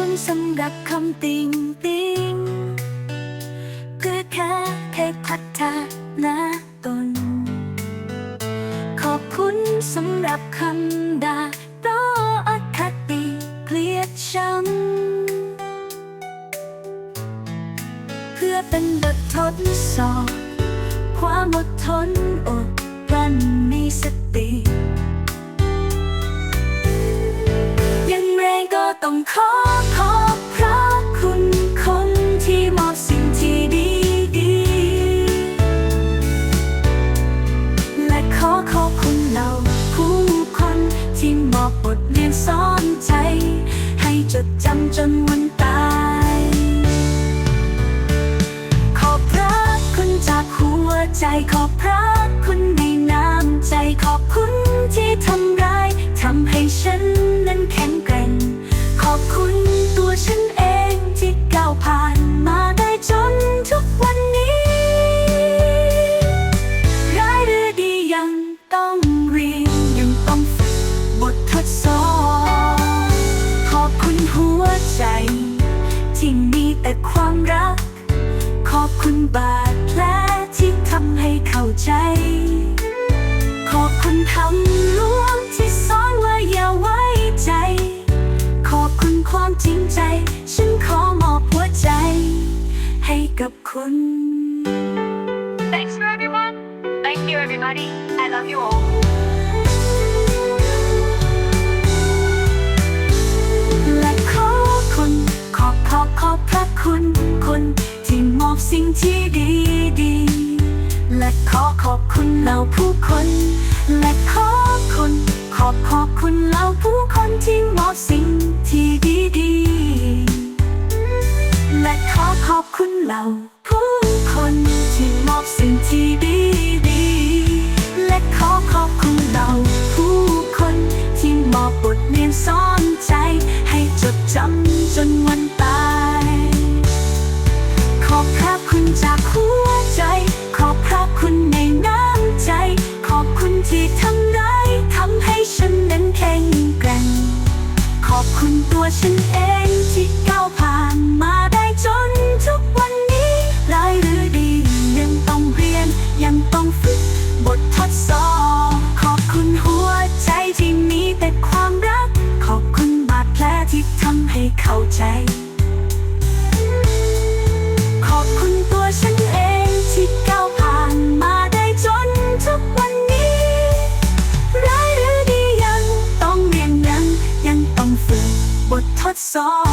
ุณสำหรับคำติงติงคือแค่ให้พัฒนาตน ขอบคุณสำหรับคำด่าต่ออคติเกลียดชังเพื่อเป็นบททดสอบ ความอดทน ต้องขอขอบพระคุณคนที่มอบสิ่งที่ดีดีและขอขอบคุณเราผู้คนที่มอบบทเรียนสอนใจ ให้จดจำจนวันตายขอบพระคุณจากหัวใจขอบพระคุณในน้ำใจขอบคุณที่ทำร้ายทำให้ฉันนั้นแข็ง ต้องเรียนยังต้องฝึกบททดสอบขอบคุณหัวใจที่มีแต่ความรัก ขอบคุณบาดแผลที่ทำให้เข้าใจ ขอบคุณคำลวงที่สอนว่าอย่าไว้ใจ ขอบคุณความจริงใจ ฉันขอมอบหัวใจ ให้กับคุณ Thanks for you, everybody. I love you all. และขอคุณ ขอบขอบขอบพระคุณคนที่มอบสิ่งที่ดีดีและขอขอบคุณเหล่าผู้คน และขอคุณ ขอบขอบคุณเหล่าผู้คนที่มอบสิ่งที่ดีดีและขอขอบคุณเหล่าผู้คนที่มอบสิ่งที่ดีดี จำจนวันตาย ขอบพระคุณจากหัวใจ ขอบพระคุณในน้ำใจ ขอบคุณที่ทำร้ายทำให้ฉันนั้นแข็งแกร่ง ขอบคุณตัวฉันเอง เข้าใจ ขอบคุณตัวฉันเองที่ก้าวผ่านมาได้จนทุกวันนี้ร้ายหรือดียังต้องเรียนยังยังต้องฝึกบททดสอบบททดสอบ